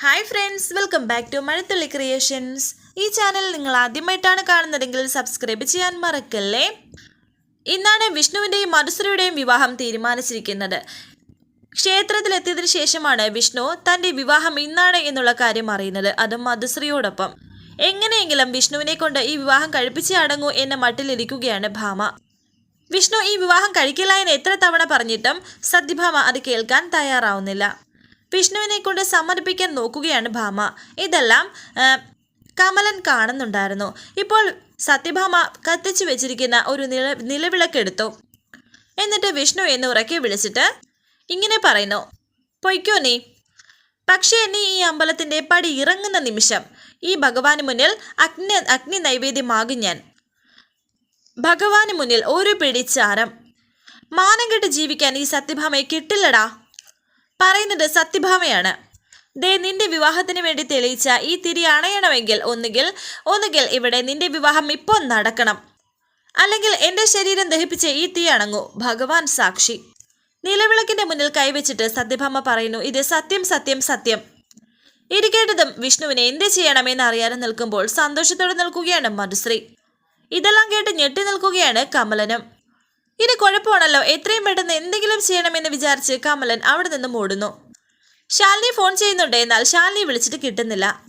Hi friends welcome back to Mazhathulli creations ഈ channel നിങ്ങൾ ആദ്യമായിട്ടാണ് കാണുന്നതെങ്കിൽ സബ്സ്ക്രൈബ് ചെയ്യാൻ മറക്കല്ലേ? ഇന്നാണ് വിഷ്ണുവിന്റെയും മധുസരയുടെയും വിവാഹം തീരുമാനിച്ചിരിക്കുന്നത്. ക്ഷേത്രത്തിലെത്തിയതിനു ശേഷമാണ് വിഷ്ണു തന്റെ വിവാഹം ഇന്നാണ് എന്നുള്ള കാര്യം അറിയുന്നത്. അതും മധുശ്രീയോടൊപ്പം എങ്ങനെയെങ്കിലും വിഷ്ണുവിനെ കൊണ്ട് ഈ വിവാഹം കഴിപ്പിച്ചേ അടങ്ങൂ എന്ന മട്ടിലിരിക്കുകയാണ് ഭാമ. വിഷ്ണു ഈ വിവാഹം കഴിക്കില്ല എന്ന് എത്ര തവണ പറഞ്ഞിട്ടും സത്യഭാമ അത് കേൾക്കാൻ തയ്യാറാവുന്നില്ല. വിഷ്ണുവിനെ കൊണ്ട് സമർപ്പിക്കാൻ നോക്കുകയാണ് ഭാമ. ഇതെല്ലാം കമലൻ കാണുന്നുണ്ടായിരുന്നു. ഇപ്പോൾ സത്യഭാമ കത്തിച്ചു വെച്ചിരിക്കുന്ന ഒരു നില നിലവിളക്കെടുത്തു. എന്നിട്ട് വിഷ്ണു എന്ന് ഉറക്കെ വിളിച്ചിട്ട് ഇങ്ങനെ പറയുന്നു. പൊയ്ക്കോ നീ. പക്ഷേ നീ ഈ അമ്പലത്തിന്റെ പടി ഇറങ്ങുന്ന നിമിഷം ഈ ഭഗവാന് മുന്നിൽ അഗ്നി അഗ്നി നൈവേദ്യമാകും ഞാൻ. ഭഗവാന് മുന്നിൽ ഒരു പിടി ചാരം. മാനം കെട്ട് ജീവിക്കാൻ ഈ സത്യഭാമയെ കിട്ടില്ലടാ. പറയുന്നത് സത്യഭാമയാണ്. ദേ നിന്റെ വിവാഹത്തിന് വേണ്ടി തെളിയിച്ച ഈ തിരി അണയണമെങ്കിൽ ഒന്നുകിൽ ഒന്നുകിൽ ഇവിടെ നിന്റെ വിവാഹം ഇപ്പോൾ നടക്കണം. അല്ലെങ്കിൽ എന്റെ ശരീരം ദഹിപ്പിച്ച് ഈ തീ അണങ്ങൂ ഭഗവാൻ സാക്ഷി. നിലവിളക്കിന്റെ മുന്നിൽ കൈവച്ചിട്ട് സത്യഭാമ പറയുന്നു ഇത് സത്യം സത്യം സത്യം. ഇരിക്കേണ്ടതും വിഷ്ണുവിനെ എന്ത് ചെയ്യണമെന്ന് അറിയാതെ നിൽക്കുമ്പോൾ സന്തോഷത്തോടെ നിൽക്കുകയാണ് മധുശ്രീ. ഇതെല്ലാം കേട്ട് ഞെട്ടി നിൽക്കുകയാണ് കമലനും. ഇത് കുഴപ്പമാണല്ലോ. എത്രയും പെട്ടെന്ന് എന്തെങ്കിലും ചെയ്യണമെന്ന് വിചാരിച്ച് കമലൻ അവിടെ നിന്ന് ഓടുന്നു ശാലിനി ഫോൺ ചെയ്യുന്നുണ്ട്. എന്നാൽ ശാലിനി വിളിച്ചിട്ട് കിട്ടുന്നില്ല.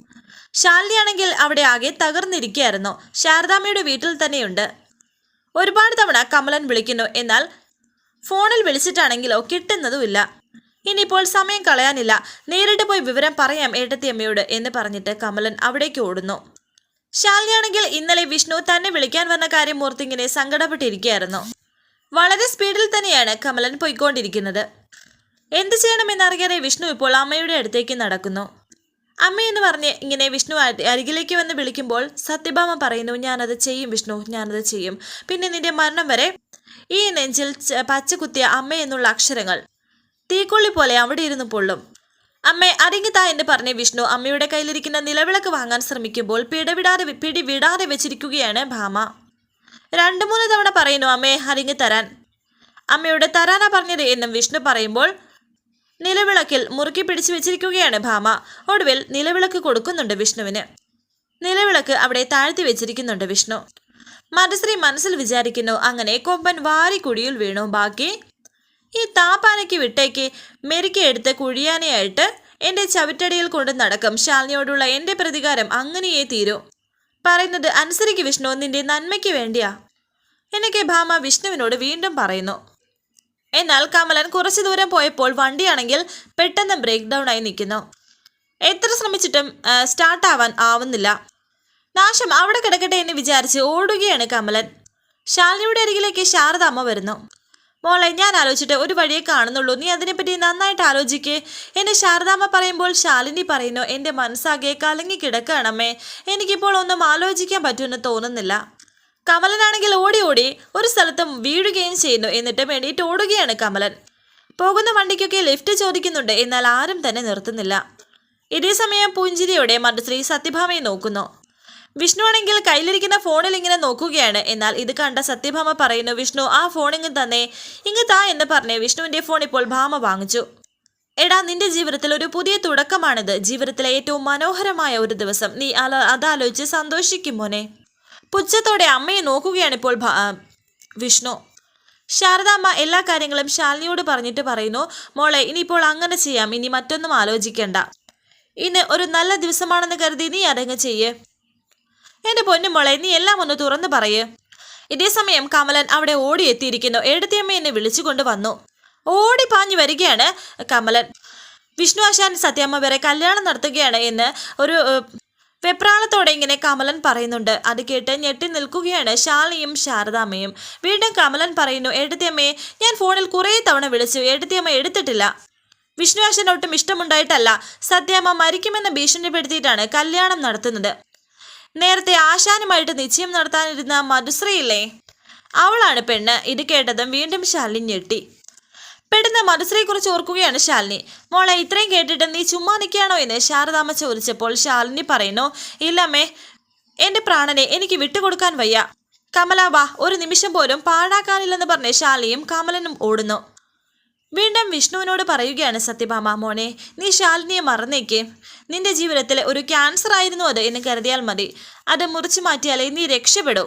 ശാലിനി ആണെങ്കിൽ അവിടെ ആകെ തകർന്നിരിക്കുകയായിരുന്നു. ശാരദാമ്മയുടെ വീട്ടിൽ തന്നെയുണ്ട്. ഒരുപാട് തവണ കമലൻ വിളിക്കുന്നു. എന്നാൽ ഫോണിൽ വിളിച്ചിട്ടാണെങ്കിലോ കിട്ടുന്നതുമില്ല. ഇനിയിപ്പോൾ സമയം കളയാനില്ല. നേരിട്ട് പോയി വിവരം പറയാം ഏട്ടത്തിയമ്മയോട് എന്ന് പറഞ്ഞിട്ട് കമലൻ അവിടേക്ക് ഓടുന്നു. ശാലിനിയാണെങ്കിൽ ഇന്നലെ വിഷ്ണു തന്നെ വിളിക്കാൻ വന്ന കാര്യം ഓർത്തിങ്ങനെ സങ്കടപ്പെട്ടിരിക്കുകയായിരുന്നു. വളരെ സ്പീഡിൽ തന്നെയാണ് കമലൻ പോയിക്കൊണ്ടിരിക്കുന്നത്. എന്ത് ചെയ്യണമെന്നറിയാതെ വിഷ്ണു ഇപ്പോൾ അമ്മയുടെ അടുത്തേക്ക് നടക്കുന്നു. അമ്മയെന്ന് പറഞ്ഞ് ഇങ്ങനെ വിഷ്ണു അരി- അരികിലേക്ക് വന്ന് വിളിക്കുമ്പോൾ സത്യഭാമ പറയുന്നു ഞാനത് ചെയ്യും വിഷ്ണു ഞാനത് ചെയ്യും. പിന്നെ നിന്റെ മരണം വരെ ഈ നെഞ്ചിൽ പച്ച കുത്തിയ അമ്മ എന്നുള്ള അക്ഷരങ്ങൾ തീക്കൊള്ളി പോലെ അവിടെ ഇരുന്ന് പൊള്ളും. അമ്മ അരങ്ങിത്താ എന്ന് പറഞ്ഞ് വിഷ്ണു അമ്മയുടെ കയ്യിലിരിക്കുന്ന നിലവിളക്ക് വാങ്ങാൻ ശ്രമിക്കുമ്പോൾ പിടവിടാതെ പിടി വിടാതെ വെച്ചിരിക്കുകയാണ് ഭാമ. രണ്ടു മൂന്ന് തവണ പറയുന്നു അമ്മയെ അരിങ്ങി തരാൻ. അമ്മയുടെ തരാനാ പറഞ്ഞത് എന്നും വിഷ്ണു പറയുമ്പോൾ നിലവിളക്കിൽ മുറുക്കി പിടിച്ചു വെച്ചിരിക്കുകയാണ് ഭാമ. ഒടുവിൽ നിലവിളക്ക് കൊടുക്കുന്നുണ്ട് വിഷ്ണുവിന്. നിലവിളക്ക് അവിടെ താഴ്ത്തി വെച്ചിരിക്കുന്നുണ്ട് വിഷ്ണു. മരശ്രീ മനസ്സിൽ വിചാരിക്കുന്നു അങ്ങനെ കൊമ്പൻ വാരി കുഴിയിൽ വീണു. ബാക്കി ഈ താപ്പാനയ്ക്ക് വിട്ടേക്ക് മെരുക്കി എടുത്ത് കുഴിയാനയായിട്ട് എന്റെ ചവിറ്റടിയിൽ കൊണ്ട് നടക്കും. ശാലിനിയോടുള്ള എന്റെ പ്രതികാരം അങ്ങനെയേ തീരൂ. പറയുന്നത് അനുസരിക്ക് വിഷ്ണു നിന്റെ നന്മയ്ക്ക് വേണ്ടിയാ. എന്നൊക്കെ ഭാമ വിഷ്ണുവിനോട് വീണ്ടും പറയുന്നു. എന്നാൽ കമലൻ കുറച്ചു ദൂരം പോയപ്പോൾ വണ്ടിയാണെങ്കിൽ പെട്ടെന്ന് ബ്രേക്ക് ഡൗൺ ആയി നിൽക്കുന്നു. എത്ര ശ്രമിച്ചിട്ടും സ്റ്റാർട്ട് ആവാൻ ആവുന്നില്ല. നാശം അവിടെ കിടക്കട്ടെ എന്ന് വിചാരിച്ച് ഓടുകയാണ് കമലൻ. ശാലിനിയുടെ അരികിലേക്ക് ശാരദാമ്മ വരുന്നു. മോളെ ഞാൻ ആലോചിച്ചിട്ട് ഒരു വഴിയെ കാണുന്നുള്ളൂ. നീ അതിനെപ്പറ്റി നന്നായിട്ട് ആലോചിക്കേ. എന്നെ ശാരദാമ്മ പറയുമ്പോൾ ശാലിനി പറയുന്നു എന്റെ മനസ്സാകെ കലങ്ങി കിടക്കണമേ എനിക്കിപ്പോൾ ഒന്നും ആലോചിക്കാൻ പറ്റുമെന്ന് തോന്നുന്നില്ല. കമലനാണെങ്കിൽ ഓടി ഓടി ഒരു സ്ഥലത്തും വീഴുകയും ചെയ്യുന്നു. എന്നിട്ട് വേണ്ടിയിട്ട് ഓടുകയാണ് കമലൻ. പോകുന്ന വണ്ടിക്കൊക്കെ ലിഫ്റ്റ് ചോദിക്കുന്നുണ്ട്. എന്നാൽ ആരും തന്നെ നിർത്തുന്നില്ല. ഇതേ സമയം പുഞ്ചിരിയോടെ മധുശ്രീ സത്യഭാമയെ നോക്കുന്നു. വിഷ്ണു ആണെങ്കിൽ കയ്യിലിരിക്കുന്ന ഫോണിൽ ഇങ്ങനെ നോക്കുകയാണ്. എന്നാൽ ഇത് കണ്ട സത്യഭാമ പറയുന്നു വിഷ്ണു ആ ഫോൺ ഇങ്ങ് തന്നെ. ഇങ്ങ് താ എന്ന് പറഞ്ഞ് വിഷ്ണുവിന്റെ ഫോൺ ഇപ്പോൾ ഭാമ വാങ്ങിച്ചു. എടാ നിന്റെ ജീവിതത്തിൽ ഒരു പുതിയ തുടക്കമാണിത്. ജീവിതത്തിലെ ഏറ്റവും മനോഹരമായ ഒരു ദിവസം. നീ അല അതാലോചിച്ച് സന്തോഷിക്കും മോനെ. പുച്ഛത്തോടെ അമ്മയെ നോക്കുകയാണ് ഇപ്പോൾ വിഷ്ണു. ശാരദാമ്മ എല്ലാ കാര്യങ്ങളും ശാലിനിയോട് പറഞ്ഞിട്ട് പറയുന്നു. മോളെ ഇനിയിപ്പോൾ അങ്ങനെ ചെയ്യാം. ഇനി മറ്റൊന്നും ആലോചിക്കണ്ട. ഇന്ന് ഒരു നല്ല ദിവസമാണെന്ന് കരുതി നീ അടങ്ങ് ചെയ്യ്. എന്റെ പൊന്നു മോളെ നീ എല്ലാം ഒന്ന് തുറന്നു പറയ്. ഇതേ സമയം കമലൻ അവിടെ ഓടി എത്തിയിരിക്കുന്നു എഴുത്തിയമ്മ എന്നെ വിളിച്ചുകൊണ്ട് വന്നു ഓടി പാഞ്ഞു വരികയാണ് കമലൻ. വിഷ്ണു ആശാൻ സത്യമ്മ വരെ കല്യാണം നടത്തുകയാണ് എന്ന് ഒരു വെപ്രാളത്തോടെ ഇങ്ങനെ കമലൻ പറയുന്നുണ്ട്. അത് കേട്ട് ഞെട്ടി നിൽക്കുകയാണ് ശാലിയും ശാരദാമ്മയും. വീണ്ടും കമലൻ പറയുന്നു എഴുത്തിയമ്മയെ ഞാൻ ഫോണിൽ കുറേ തവണ വിളിച്ചു. എഴുത്തിയമ്മ എടുത്തിട്ടില്ല. വിഷ്ണു ആശാൻ ഒട്ടും ഇഷ്ടമുണ്ടായിട്ടല്ല. സത്യാമ്മ മരിക്കുമെന്ന് ഭീഷണിപ്പെടുത്തിയിട്ടാണ് കല്യാണം നടത്തുന്നത്. നേരത്തെ ആശാനുമായിട്ട് നിശ്ചയം നടത്താനിരുന്ന മധുശ്രീയില്ലേ? അവളാണ് പെണ്ണ്. ഇത് കേട്ടതും വീണ്ടും ശാലിനി ഞെട്ടി. പെട്ടെന്ന് മധുശ്രീയെക്കുറിച്ച് ഓർക്കുകയാണ് ശാലിനി. മോളെ ഇത്രയും കേട്ടിട്ട് നീ ചുമ്മാ നിൽക്കുകയാണോ എന്ന് ശാരദാമ്മ ചോദിച്ചപ്പോൾ ശാലിനി പറയുന്നു ഇല്ലമ്മേ എന്റെ പ്രാണനെ എനിക്ക് വിട്ടുകൊടുക്കാൻ വയ്യ. കമല വാ ഒരു നിമിഷം പോലും പാഴാക്കാനില്ലെന്ന് പറഞ്ഞ് ശാലിയും കമലനും ഓടുന്നു. വീണ്ടും വിഷ്ണുവിനോട് പറയുകയാണ് സത്യഭാമ മോനെ നീ ശാലിനിയെ മറന്നേക്ക്. നിന്റെ ജീവിതത്തിൽ ഒരു ക്യാൻസർ ആയിരുന്നു അത് എന്ന് കരുതിയാൽ മതി. അത് മുറിച്ചു മാറ്റിയാലേ നീ രക്ഷപ്പെടൂ.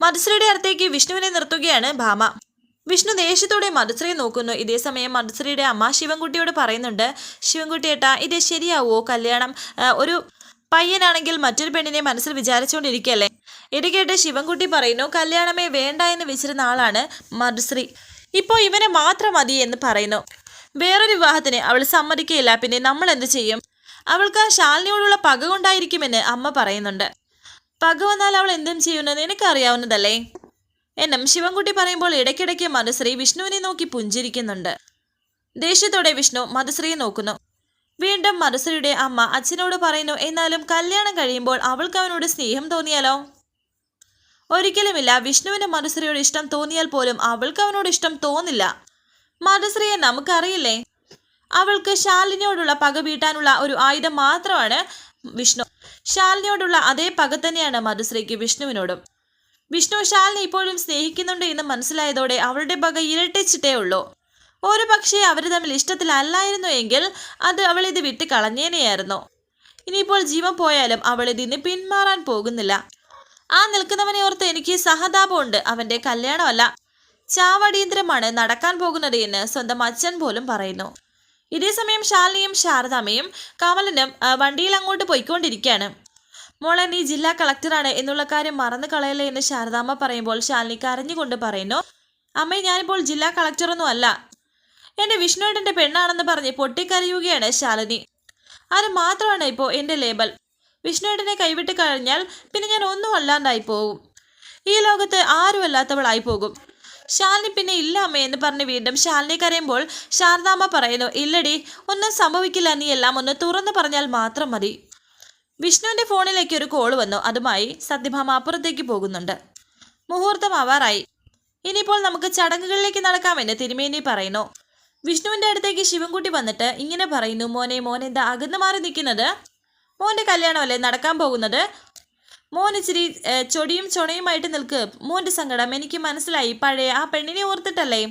മധുശ്രീയുടെ അടുത്തേക്ക് വിഷ്ണുവിനെ നിർത്തുകയാണ് ഭാമ. വിഷ്ണു ദേഷ്യത്തോടെ മധുശ്രീ നോക്കുന്നു. ഇതേ സമയം മധുശ്രീയുടെ അമ്മ ശിവൻകുട്ടിയോട് പറയുന്നുണ്ട് ശിവൻകുട്ടി ഏട്ടാ ഇത് ശരിയാവുമോ കല്യാണം ഒരു പയ്യനാണെങ്കിൽ മറ്റൊരു പെണ്ണിനെ മനസ്സിൽ വിചാരിച്ചുകൊണ്ടിരിക്കുകയല്ലേ? ഇത് കേട്ട് ശിവൻകുട്ടി പറയുന്നു കല്യാണമേ വേണ്ട എന്ന് വെച്ചിരുന്ന ആളാണ് മധുശ്രീ. ഇപ്പോൾ ഇവനെ മാത്രം മതി എന്ന് പറയുന്നു. വേറൊരു വിവാഹത്തിന് അവൾ സമ്മതിക്കയില്ല പിന്നെ നമ്മൾ എന്ത് ചെയ്യും? അവൾക്ക് ശാലിനിയോടുള്ള പക കൊണ്ടായിരിക്കുമെന്ന് അമ്മ പറയുന്നുണ്ട്. പക വന്നാൽ അവൾ എന്തും ചെയ്യുമെന്ന് നിനക്കറിയാവുന്നതല്ലേ? എന്നും ശിവൻകുട്ടി പറയുമ്പോൾ ഇടയ്ക്കിടയ്ക്ക് മധുശ്രീ വിഷ്ണുവിനെ നോക്കി പുഞ്ചിരിക്കുന്നുണ്ട്. ദേഷ്യത്തോടെ വിഷ്ണു മധുശ്രീയെ നോക്കുന്നു. വീണ്ടും മധുശ്രീയുടെ അമ്മ അച്ഛനോട് പറയുന്നു എന്നാലും കല്യാണം കഴിയുമ്പോൾ അവൾക്ക് അവനോട് സ്നേഹം തോന്നിയാലോ? ഒരിക്കലുമില്ല. വിഷ്ണുവിന് മധുശ്രീയോട് ഇഷ്ടം തോന്നിയാൽ പോലും അവൾക്ക് അവനോട് ഇഷ്ടം തോന്നില്ല. മധുശ്രീയെ നമുക്കറിയില്ലേ? അവൾക്ക് ശാലിനിയോടുള്ള പക വീട്ടാനുള്ള ഒരു ആയുധം മാത്രമാണ് വിഷ്ണു. ശാലിനിയോടുള്ള അതേ പക തന്നെയാണ് മധുശ്രീക്ക് വിഷ്ണുവിനോടും. വിഷ്ണു ശാലിനി ഇപ്പോഴും സ്നേഹിക്കുന്നുണ്ട് എന്ന് മനസ്സിലായതോടെ അവളുടെ പക ഇരട്ടിച്ചിട്ടേ ഉള്ളൂ. ഒരു പക്ഷേ അവർ തമ്മിൽ ഇഷ്ടത്തിലല്ലായിരുന്നു എങ്കിൽ അത് അവൾ ഇത് വിട്ട് കളഞ്ഞേനെയായിരുന്നു. ഇനിയിപ്പോൾ ജീവൻ പോയാലും അവൾ ഇതിന് പിന്മാറാൻ പോകുന്നില്ല. ആ നിൽക്കുന്നവനെ ഓർത്ത് എനിക്ക് സഹതാപമുണ്ട്. അവന്റെ കല്യാണമല്ല ചാവടിയന്ത്രമാണ് നടക്കാൻ പോകുന്നത് എന്ന് സ്വന്തം അച്ഛൻ പോലും പറയുന്നു. ഇതേസമയം ശാലിനിയും ശാരദാമ്മയും കമലനും വണ്ടിയിൽ അങ്ങോട്ട് പോയിക്കൊണ്ടിരിക്കുകയാണ്. മോളെ നീ ജില്ലാ കളക്ടറാണ് എന്നുള്ള കാര്യം മറന്നു കളയല്ലേ എന്ന് ശാരദാമ്മ പറയുമ്പോൾ ശാലിനി കരഞ്ഞുകൊണ്ട് പറയുന്നു അമ്മേ ഞാനിപ്പോൾ ജില്ലാ കളക്ടറൊന്നും അല്ല. എന്റെ വിഷ്ണുവേട്ടന്റെ പെണ്ണാണെന്ന് പറഞ്ഞ് പൊട്ടിക്കരയുകയാണ് ശാലിനി. അത് മാത്രമാണ് ഇപ്പോൾ എന്റെ ലേബൽ. വിഷ്ണുവേട്ടനെ കൈവിട്ട് കഴിഞ്ഞാൽ പിന്നെ ഞാൻ ഒന്നും അല്ലാണ്ടായി പോകും ഈ ലോകത്ത് ആരും അല്ലാത്തവളായി പോകും. ശാലിനി പിന്നെ ഇല്ല അമ്മേ എന്ന് പറഞ്ഞ് വീണ്ടും ശാലിനി കരയുമ്പോൾ ശാരദാമ്മ പറയുന്നു ഇല്ലടി ഒന്നും സംഭവിക്കില്ല നീ എല്ലാം ഒന്ന് തുറന്നു പറഞ്ഞാൽ മാത്രം മതി. വിഷ്ണുവിന്റെ ഫോണിലേക്ക് ഒരു കോൾ വന്നു അതുമായി സത്യഭാമ അപ്പുറത്തേക്ക് പോകുന്നുണ്ട്. മുഹൂർത്തം ആവാറായി. ഇനിയിപ്പോൾ നമുക്ക് ചടങ്ങുകളിലേക്ക് നടക്കാമെന്ന് തിരുമേനി പറയുന്നു. വിഷ്ണുവിന്റെ അടുത്തേക്ക് ശിവൻകുട്ടി വന്നിട്ട് ഇങ്ങനെ പറയുന്നു മോനെ മോൻ എന്താ അകന്നു മാറി നിൽക്കുന്നത്? മോന്റെ കല്യാണമല്ലേ? നടക്കാൻ പോകുന്നത്? മോൻ ഇച്ചിരി ചൊടിയും ചൊണയുമായിട്ട് നിൽക്ക്. മോന്റെ സങ്കടം എനിക്ക് മനസ്സിലായി. പഴയ ആ പെണ്ണിനെ ഓർത്തിട്ടല്ലേ?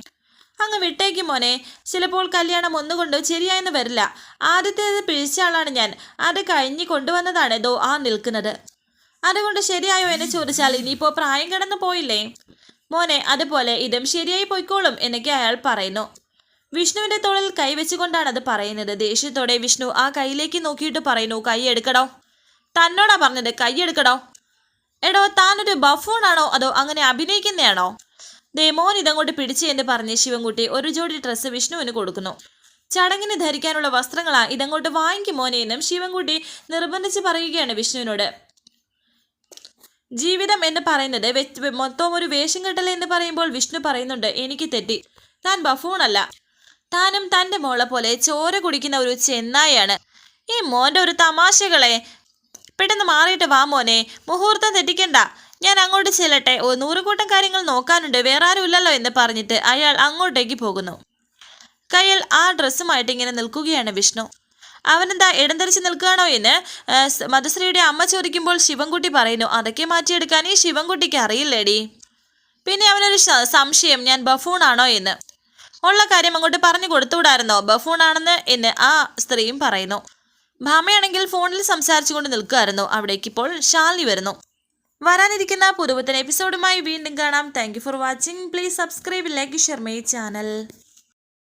അങ്ങ് വിട്ടേക്ക് മോനെ. ചിലപ്പോൾ കല്യാണം ഒന്നുകൊണ്ട് ശരിയായെന്ന് വരില്ല. ആദ്യത്തേത് പിഴിച്ച ആളാണ് ഞാൻ. അത് കഴിഞ്ഞ് കൊണ്ടുവന്നതാണ് ദോ ആ നിൽക്കുന്നത്. അതുകൊണ്ട് ശരിയായോ എന്ന് ചോദിച്ചാൽ ഇനിയിപ്പോൾ പ്രായം കിടന്നു പോയില്ലേ? മോനെ അതുപോലെ ഇതും ശരിയായി പോയിക്കോളും എന്നൊക്കെ അയാൾ പറയുന്നു. വിഷ്ണുവിന്റെ തോളിൽ കൈവച്ചുകൊണ്ടാണ് അത് പറയുന്നത്. ദേഷ്യത്തോടെ വിഷ്ണു ആ കൈയിലേക്ക് നോക്കിയിട്ട് പറയുന്നു കൈ എടുക്കടോ. തന്നോടാ പറഞ്ഞത് കൈ എടുക്കടോ. എടോ താനൊരു ബഫൂണാണോ? അതോ അങ്ങനെ അഭിനയിക്കുന്നതാണോ ദേമോൻ ഇതങ്ങോട്ട് പിടിച്ച് എന്ന് പറഞ്ഞ് ശിവൻകുട്ടി ഒരു ജോഡി ഡ്രസ്സ് വിഷ്ണുവിന് കൊടുക്കുന്നു. ചടങ്ങിന് ധരിക്കാനുള്ള വസ്ത്രങ്ങളാ ഇതങ്ങോട്ട് വാങ്ങിക്കും മോനെ എന്നും ശിവൻകുട്ടി നിർബന്ധിച്ച് പറയുകയാണ് വിഷ്ണുവിനോട്. ജീവിതം എന്ന് പറയുന്നത് മൊത്തം ഒരു വേഷം കെട്ടൽ എന്ന് പറയുമ്പോൾ വിഷ്ണു പറയുന്നുണ്ട് എനിക്ക് തെറ്റി. താൻ ബഫൂണല്ല. താനും തന്റെ മോളെ പോലെ ചോര കുടിക്കുന്ന ഒരു ചെന്നായാണ് ഈ മോന്റെ ഒരു തമാശകളെ. പെട്ടെന്ന് മാറിയിട്ട് വാ മോനെ. മുഹൂർത്തം തെറ്റിക്കണ്ട. ഞാൻ അങ്ങോട്ട് ചെല്ലട്ടെ. ഓ നൂറുകൂട്ടം കാര്യങ്ങൾ നോക്കാനുണ്ട്. വേറെ ആരും ഇല്ലല്ലോ എന്ന് പറഞ്ഞിട്ട് അയാൾ അങ്ങോട്ടേക്ക് പോകുന്നു. കയ്യിൽ ആ ഡ്രസ്സുമായിട്ട് ഇങ്ങനെ നിൽക്കുകയാണ് വിഷ്ണു. അവനെന്താ ഇടം തിരിച്ച് നിൽക്കുകയാണോ എന്ന് മധുശ്രീയുടെ അമ്മ ചോദിക്കുമ്പോൾ ശിവൻകുട്ടി പറയുന്നു അതൊക്കെ മാറ്റിയെടുക്കാൻ ഈ ശിവൻകുട്ടിക്ക് അറിയില്ലേടി? പിന്നെ അവനൊരു സംശയം ഞാൻ ബഫൂണാണോ? എന്ന്. ഉള്ള കാര്യം അങ്ങോട്ട് പറഞ്ഞു കൊടുത്തുകൂടായിരുന്നോ ബഫൂണാണെന്ന് എന്ന് ആ സ്ത്രീയും പറയുന്നു. ഭാമയാണെങ്കിൽ ഫോണിൽ സംസാരിച്ചുകൊണ്ട് നിൽക്കുമായിരുന്നു. അവിടേക്ക് ഇപ്പോൾ ഷാലി വരുന്നു. വരാനിരിക്കുന്ന പുതുപുത്തൻ എപ്പിസോഡുമായി വീണ്ടും കാണാം. Thank for watching please subscribe like share my channel